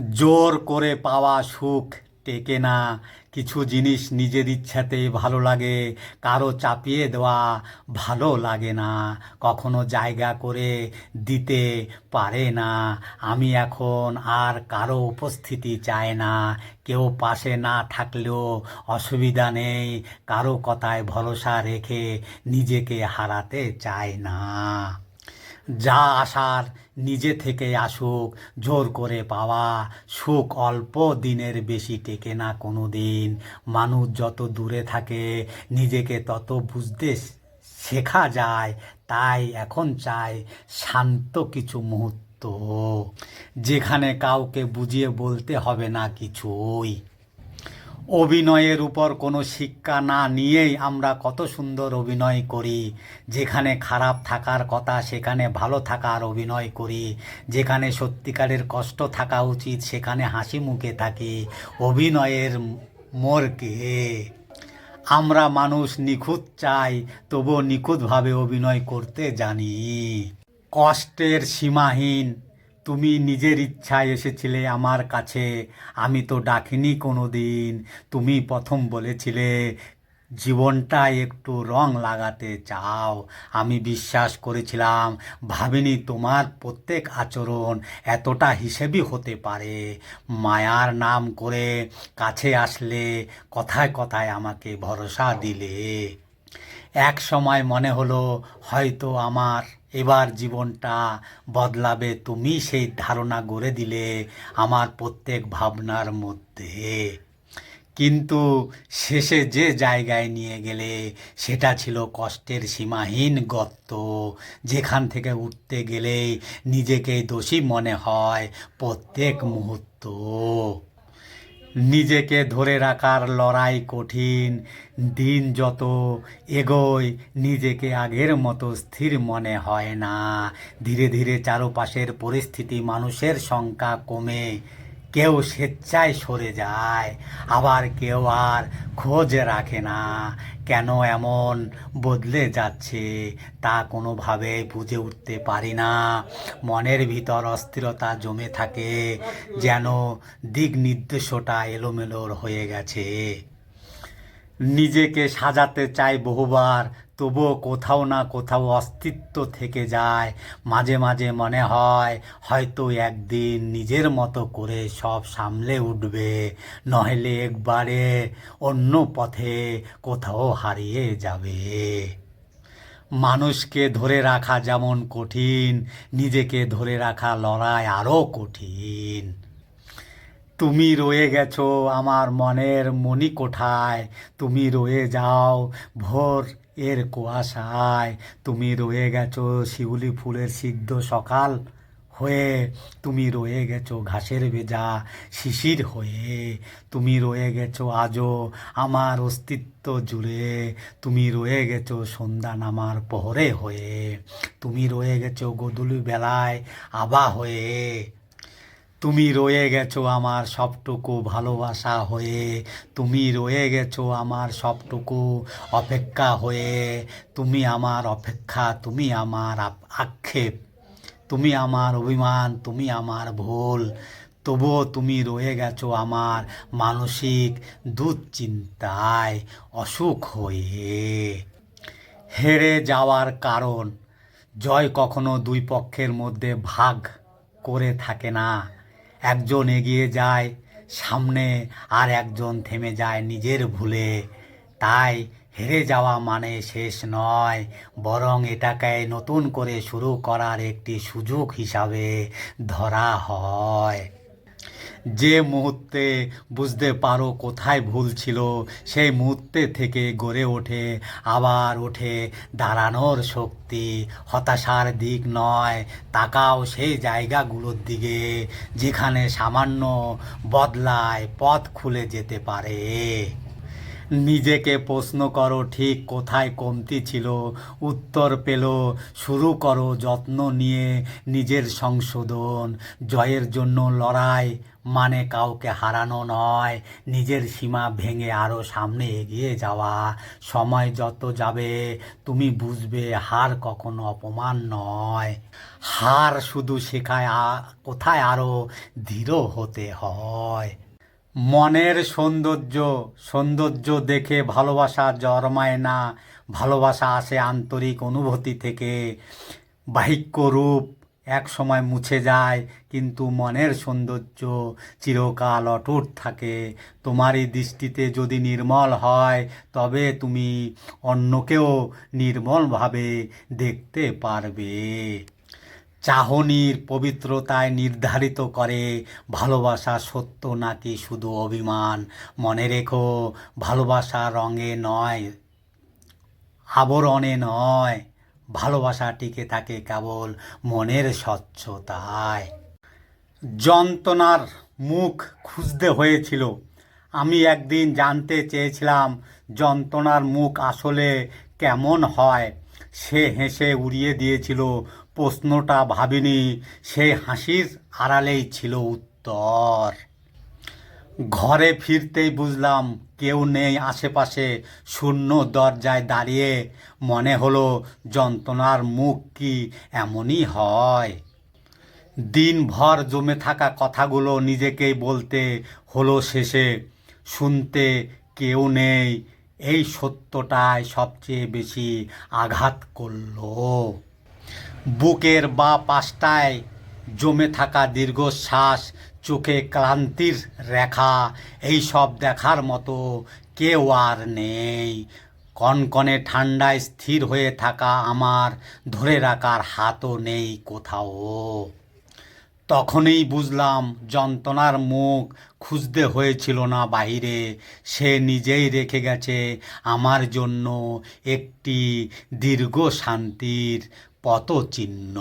জোর করে পাওয়া সুখ টেকে না। কিছু জিনিস নিজের ইচ্ছাতেই ভালো লাগে, কারও চাপিয়ে দেওয়া ভালো লাগে না। কখনো জায়গা করে দিতে পারে না। আমি এখন আর কারও উপস্থিতি চাই না। কেউ পাশে না থাকলেও অসুবিধা নেই। কারও কথায় ভরসা রেখে নিজেকে হারাতে চাই না। যা আসার নিজে থেকে আসুক, জোর করে পাওয়া সুখ অল্প দিনের বেশি টেকে না কোনো দিন মানুষ যত দূরে থাকে, নিজেকে তত বুঝতে শেখা যায়, তাই এখন চাই শান্ত কিছু মুহূর্ত। যেখানে কাউকে বুঝিয়ে বলতে হবে না কিছুই। অভিনয়ের উপর কোনো শিক্ষা না নিয়েই আমরা কত সুন্দর অভিনয় করি। যেখানে খারাপ থাকার কথা, সেখানে ভালো থাকার অভিনয় করি। যেখানে সত্যিকারের কষ্ট থাকা উচিত, সেখানে হাসি মুখে থাকি। অভিনয়ের মোরকে আমরা মানুষ নিখুঁত চাই, তবুও নিখুঁতভাবে অভিনয় করতে জানি। কষ্টের সীমাহীন তুমি নিজের ইচ্ছায় এসেছিলে আমার কাছে, আমি তো ডাকিনি কোনো দিন তুমি প্রথম বলেছিলে, জীবনটা একটু রং লাগাতে চাও। আমি বিশ্বাস করেছিলাম, ভাবিনি তোমার প্রত্যেক আচরণ এতটা হিসেবি হতে পারে। মায়ার নাম করে কাছে আসলে কথায় কথায় আমাকে ভরসা দিলে। এক সময় মনে হলো হয়তো আমার এবার জীবনটা বদলাবে। তুমি সেই ধারণা গড়ে দিলে আমার প্রত্যেক ভাবনার মধ্যে। কিন্তু শেষে যে জায়গায় নিয়ে গেলে সেটা ছিল কষ্টের সীমাহীন গর্ত। যেখান থেকে উঠতে গেলেই নিজেকেই দোষী মনে হয় প্রত্যেক মুহূর্ত। নিজেকে ধরে রাখার লড়াই কঠিন। দিন যত এগোয়, নিজেকে আগের মতো স্থির মনে হয় না। ধীরে ধীরে চারপাশের পরিস্থিতি মানুষের সংখ্যা কমে। কেউ স্বেচ্ছায় সরে যায়, আবার কেউ আর খোঁজ রাখে না। কেন এমন বদলে যাচ্ছে তা কোনোভাবে বুঝে উঠতে পারি না। মনের ভিতর অস্থিরতা জমে থাকে, যেন দিক নির্দেশটা এলোমেলোর হয়ে গেছে। নিজেকে সাজাতে চাই বহুবার, তবুও কোথাও না কোথাও অস্তিত্ব থেকে যায়। মাঝে মাঝে মনে হয়, হয়তো একদিন নিজের মতো করে সব সামলে উঠবে, নইলে একবারে অন্য পথে কোথাও হারিয়ে যাবে। মানুষকে ধরে রাখা যেমন কঠিন, নিজেকে ধরে রাখা লড়াই আরও কঠিন। তুমি রয়ে গেছো আমার মনের মণিকোঠায় তুমি রয়ে যাও ভোর এর কুয়াশায়। তুমি রয়ে গেছো শিউলি ফুলের সিদ্ধ সকাল হয়ে। তুমি রয়ে গেছো ঘাসের ভেজা শিশির হয়ে। তুমি রয়ে গেছো আজও আমার অস্তিত্ব জুড়ে। তুমি রয়ে গেছো সন্ধ্যা নামার পহরে হয়ে। তুমি রয়ে গেছো গদুলি বেলায় আবা হয়ে। তুমি রয়ে গেছো আমার সবটুকু ভালোবাসা হয়ে। তুমি রয়ে গেছো আমার সবটুকু অপেক্ষা হয়ে। তুমি আমার অপেক্ষা, তুমি আমার আক্ষেপ। তুমি আমার অভিমান, তুমি আমার ভুল। তবুও তুমি রয়ে গেছো আমার মানসিক দুশ্চিন্তায় অসুখ হয়ে। হেরে যাওয়ার কারণ, জয় কখনো দুই পক্ষের মধ্যে ভাগ করে থাকে না। একজন এগিয়ে যায় সামনে আর একজন থেমে যায় নিজের ভুলে। তাই হেরে যাওয়া মানে শেষ নয়, বরং এটাকে নতুন করে শুরু করার একটি সুযোগ হিসাবে ধরা হয়। যে মুহূর্তে বুঝতে পারো কোথায় ভুল ছিল, সেই মুহূর্তে থেকে গড়ে ওঠে, আবার ওঠে দাঁড়ানোর শক্তি। হতাশার দিক নয়, তাকাও সেই জায়গাগুলোর দিকে, যেখানে সামান্য বদলায় পথ খুলে যেতে পারে। নিজেকে প্রশ্ন করো, ঠিক কোথায় কমতি ছিল? উত্তর পেল, শুরু করো যত্ন নিয়ে নিজের সংশোধন। জয়ের জন্য লড়াই মানে কাউকে হারানো নয়। নিজের সীমা ভেঙে আরও সামনে এগিয়ে যাওয়া। সময় যত যাবে, তুমি বুঝবে হার কখনো অপমান নয়। হার শুধু শেখায় কোথায় আরও দৃঢ় হতে হয়। মনের সৌন্দর্য সৌন্দর্য দেখে ভালোবাসা জন্মায় না। ভালোবাসা আসে আন্তরিক অনুভূতি থেকে। বাহিক্য রূপ এক সময় মুছে যায়, কিন্তু মনের সৌন্দর্য চিরকাল অটুট থাকে। তোমারই দৃষ্টিতে যদি নির্মল হয়, তবে তুমি অন্যকেও নির্মলভাবে দেখতে পারবে। চাহনির পবিত্রতায় নির্ধারিত করে ভালোবাসা সত্য নাকি শুধু অভিমান? মনে রেখো, ভালোবাসা রঙে নয়, আবরণে নয়, ভালোবাসা টিকে থাকে কেবল মনের স্বচ্ছতায়। যন্ত্রণার মুখ খুঁজতে হয়েছিল। আমি একদিন জানতে চেয়েছিলাম, যন্ত্রণার মুখ আসলে কেমন হয়? সে হেসে উড়িয়ে দিয়েছিল প্রশ্নটা ভাবিনি সেই হাসির আড়ালেই ছিল উত্তর। ঘরে ফিরতেই বুঝলাম কেউ নেই আশেপাশে, শূন্য দরজায় দাঁড়িয়ে মনে হলো যন্ত্রণার মুখ কি এমনই হয়। দিনভর জমে থাকা কথাগুলো নিজেকেই বলতে হলো শেষে, শুনতে কেউ নেই, এই সত্যটাই সবচেয়ে বেশি আঘাত করল। বুকের বা পাশটায় জমে থাকা দীর্ঘশ্বাস, চোখে ক্লান্তির রেখা, এই সব দেখার মতো কেউ আর নেই। কনকনে ঠান্ডায় স্থির হয়ে থাকা আমার, ধরে রাখার হাতও নেই কোথাও। তখনই বুঝলাম যন্ত্রণার মুখ খুঁজতে হয়েছিল না বাহিরে। সে নিজেই রেখে গেছে আমার জন্য একটি দীর্ঘ শান্তির পতচিহ্ন